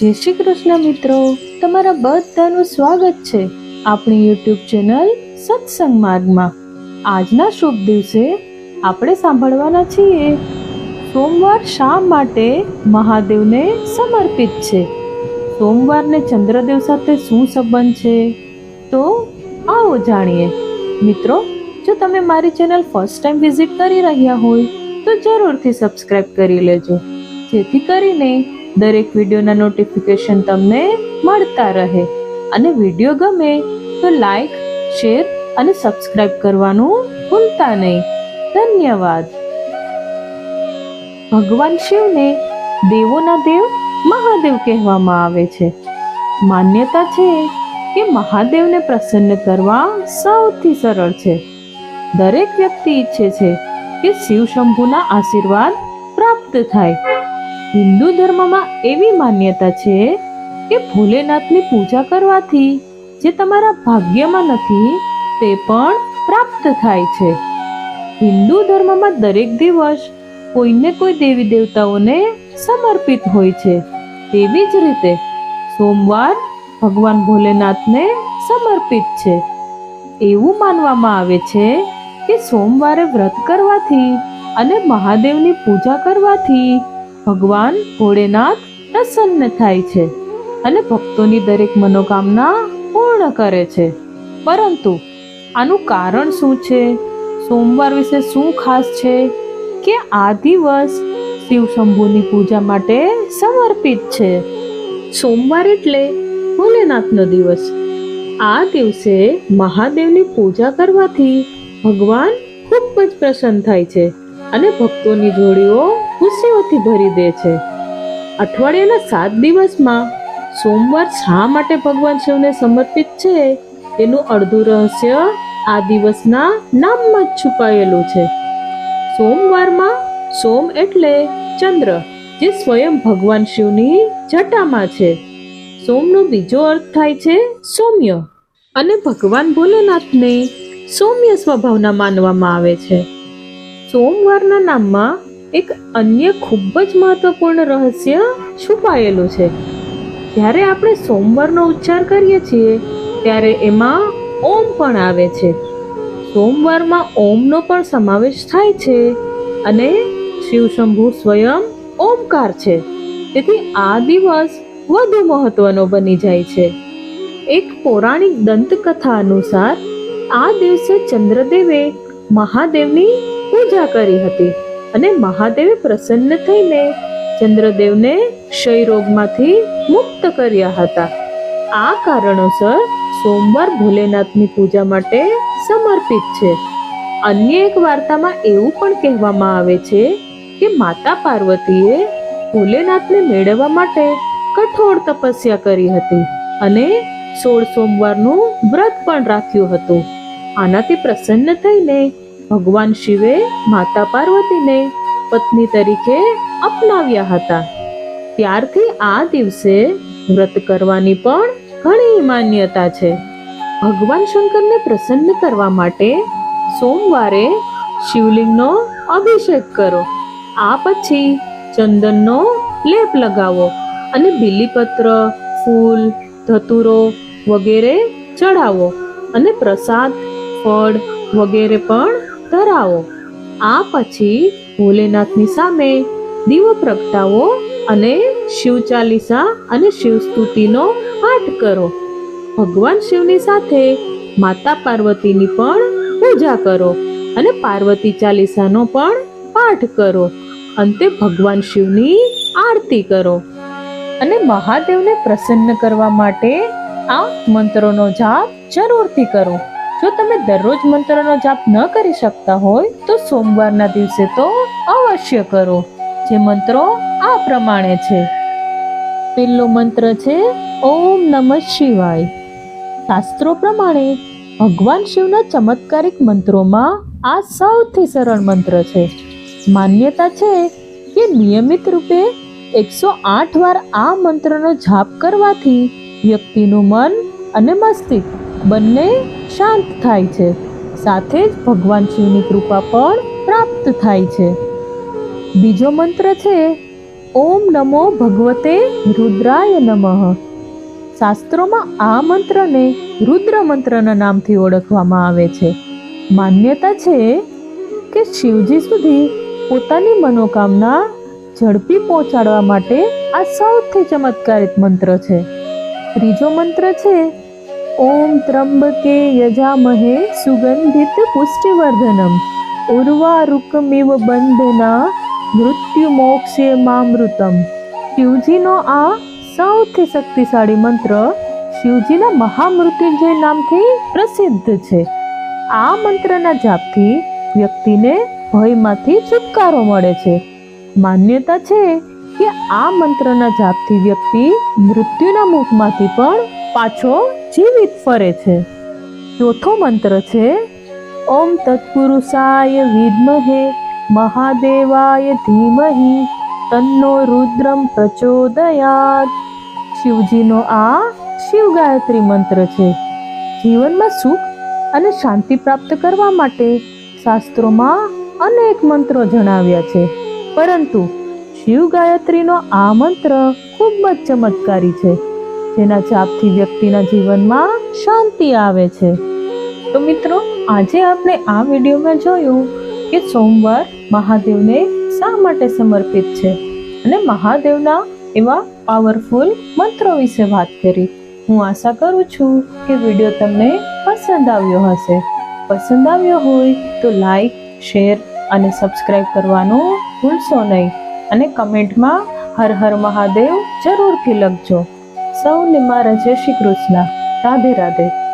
જય શ્રી કૃષ્ણ મિત્રો. તમારા બધાનું સ્વાગત છે આપણી યુટ્યુબ ચેનલ સત્સંગ માર્ગમાં. આજના શુભ દિવસે આપણે સાંભળવાના છીએ સોમવાર શા માટે મહાદેવને સમર્પિત છે? સોમવારને ચંદ્રદેવ સાથે શું સંબંધ છે? તો આવો જાણીએ. મિત્રો, જો તમે મારી ચેનલ ફર્સ્ટ ટાઈમ વિઝિટ કરી રહ્યા હોય તો જરૂરથી સબસ્ક્રાઈબ કરી લેજો. જેથી કરીને દરેક વિડીયોના નોટિફિકેશન તમને મળતા રહે. અને વીડિયો ગમે તો લાઈક શેર અને સબસ્ક્રાઈબ કરવાનું ભૂલતા નહીં. ધન્યવાદ. ભગવાન શિવને દેવોના દેવ મહાદેવ કહેવામાં આવે છે. માન્યતા છે કે મહાદેવને પ્રસન્ન કરવા સૌથી સરળ છે. દરેક વ્યક્તિ ઈચ્છે છે કે શિવ શંભુના આશીર્વાદ પ્રાપ્ત થાય. હિન્દુ ધર્મમાં એવી માન્યતા છે કે ભોલેનાથની પૂજા કરવાથી જે તમારા ભાગ્યમાં નથી, તે પણ પ્રાપ્ત થાય છે. હિન્દુ ધર્મમાં દરેક દિવસ કોઈને કોઈ દેવી દેવતાઓને સમર્પિત હોય છે. તેવી જ રીતે સોમવાર ભગવાન ભોલેનાથને સમર્પિત છે. એવું માનવામાં આવે છે કે સોમવારે વ્રત કરવાથી અને મહાદેવની પૂજા કરવાથી ભગવાન ભોળેનાથ પ્રસન્ન થાય છે અને ભક્તોની દરેક મનોકામના પૂર્ણ કરે છે. પરંતુ આનું કારણ શું છે? સોમવાર વિશે શું ખાસ છે? કે આ દિવસ શિવ શંભુની પૂજા માટે સમર્પિત છે. સોમવાર એટલે ભોલેનાથનો દિવસ. આ દિવસે મહાદેવની પૂજા કરવાથી ભગવાન ખૂબ જ પ્રસન્ન થાય છે. અને ભક્તોની જોડીઓ ખુશીઓથી ભરી દે છે. અઠવાડિયાના સાત દિવસમાં સોમવાર શા માટે ભગવાન શિવને સમર્પિત છે? તેનું અડધું રહસ્ય આ દિવસના નામમાં જ છુપાયેલું છે. સોમવારમાં સોમ એટલે ચંદ્ર, જે સ્વયં ભગવાન શિવની જટામાં છે. સોમનો બીજો અર્થ થાય છે સૌમ્ય, અને ભગવાન ભોલેનાથને સૌમ્ય સ્વભાવના માનવામાં આવે છે. સોમવારના નામમાં એક અન્ય ખૂબ જ મહત્વપૂર્ણ રહસ્ય છુપાયેલું છે. જ્યારે આપણે સોમવારનો ઉચ્ચાર કરીએ છીએ, ત્યારે એમાં ઓમ પણ આવે છે. સોમવારમાં ઓમનો પણ સમાવેશ થાય છે અને શિવશંભુ સ્વયં ઓમકાર છે. તેથી આ દિવસ વધુ મહત્વનો બની જાય છે. એક પૌરાણિક દંતકથા અનુસાર, આ દિવસે ચંદ્રદેવે મહાદેવની પૂજા કરી હતી અને મહાદેવે પ્રસન્ન થઈને ચંદ્રદેવને ક્ષય રોગમાંથી મુક્ત કર્યા હતા. આ કારણોસર સોમવાર ભોલેનાથની પૂજા માટે સમર્પિત છે. અન્ય એક વાર્તામાં એવું પણ કહેવામાં આવે છે કે માતા પાર્વતીએ ભોલેનાથને મેળવવા માટે કઠોર તપસ્યા કરી હતી અને સોળ સોમવારનું વ્રત પણ રાખ્યું હતું. આનાથી પ્રસન્ન થઈને ભગવાન શિવે માતા પાર્વતીને પત્ની તરીકે અપનાવ્યા હતા. ત્યારથી આ દિવસે વ્રત કરવાની પણ ઘણી માન્યતા છે. ભગવાન શંકરને પ્રસન્ન કરવા માટે સોમવારે શિવલિંગનો અભિષેક કરો. આ પછી ચંદનનો લેપ લગાવો અને બીલીપત્ર, ફૂલ, ધતુરો વગેરે ચડાવો અને પ્રસાદ, ફળ વગેરે પણ ધરાવો. આ પછી ભોલેનાથની સામે દીવો પ્રગટાવો અને શિવ ચાલીસા અને શિવ સ્તુતિનો પાઠ કરો. ભગવાન શિવની સાથે માતા પાર્વતીની પણ પૂજા કરો અને પાર્વતી ચાલીસાનો પણ પાઠ કરો. અંતે ભગવાન શિવની આરતી કરો. અને મહાદેવને પ્રસન્ન કરવા માટે આ મંત્રોનો જાપ જરૂરથી કરો. જો તમે દરરોજ મંત્રનો જાપ ન કરી શકતા હોય, તો સોમવારના દિવસે તો અવશ્ય કરો. જે મંત્રો આ પ્રમાણે છે. પહેલો મંત્ર છે, ઓમ નમઃ શિવાય શાસ્ત્રો પ્રમાણે, ભગવાન શિવના ચમત્કારિક મંત્રોમાં આ સૌથી સરળ મંત્ર છે. માન્યતા છે કે નિયમિત રૂપે એકસો આઠ વાર આ મંત્રનો જાપ કરવાથી વ્યક્તિનું મન અને મસ્તિષ્ક બંને શાંત થાય છે. સાથે જ ભગવાન શિવની કૃપા પણ પ્રાપ્ત થાય છે. બીજો મંત્ર છે, ઓમ નમો ભગવતે રુદ્રાય નમઃ. શાસ્ત્રોમાં આ મંત્રને રુદ્ર મંત્રના નામથી ઓળખવામાં આવે છે. માન્યતા છે કે શિવજી સુધી પોતાની મનોકામના ઝડપી પહોંચાડવા માટે આ સૌથી ચમત્કારિક મંત્ર છે. ત્રીજો મંત્ર છે ઓમ ત્રંબકે યજામહે સુગંધિત પુષ્ટિવર્ધનમ ઉર્વારુકમિવ બંધના મૃત્યુ મોક્ષે મામૃતમ શિવજીનો આ સૌથી શક્તિશાળી મંત્ર શિવજીના મહામૃત્યુંજય નામથી પ્રસિદ્ધ છે। આ મંત્રના જાપથી વ્યક્તિને ભયમાંથી છુટકારો મળે છે। માન્યતા છે કે આ મંત્રના જાપથી વ્યક્તિ મૃત્યુના મુખમાંથી પણ પાછો જીવિત ફરે છે. ચોથો મંત્ર છે, ઓમ તત્પુરુષાય વિદ્મહે, મહાદેવાય ધીમહિ, તન્નો રુદ્રમ પ્રચોદયાત. શિવજીનો આ શિવ ગાયત્રી મંત્ર છે. જીવનમાં સુખ અને શાંતિ પ્રાપ્ત કરવા માટે શાસ્ત્રોમાં અનેક મંત્રો જણાવ્યા છે. પરંતુ શિવ ગાયત્રીનો આ મંત્ર ખૂબ જ ચમત્કારી છે. જેના જાપથી વ્યક્તિના જીવનમાં શાંતિ આવે છે. તો મિત્રો, આજે આપણે આ વિડીયોમાં જોયું કે સોમવાર મહાદેવને શા માટે સમર્પિત છે અને મહાદેવના એવા પાવરફુલ મંત્રો વિશે વાત કરી. હું આશા કરું છું કે વીડિયો તમને પસંદ આવ્યો હશે. પસંદ આવ્યો હોય તો લાઈક શેર અને સબસ્ક્રાઈબ કરવાનું ભૂલશો નહીં. અને કમેન્ટમાં હર હર મહાદેવ જરૂરથી લખજો. સૌને મારા જય શ્રી કૃષ્ણ. રાધે રાધે.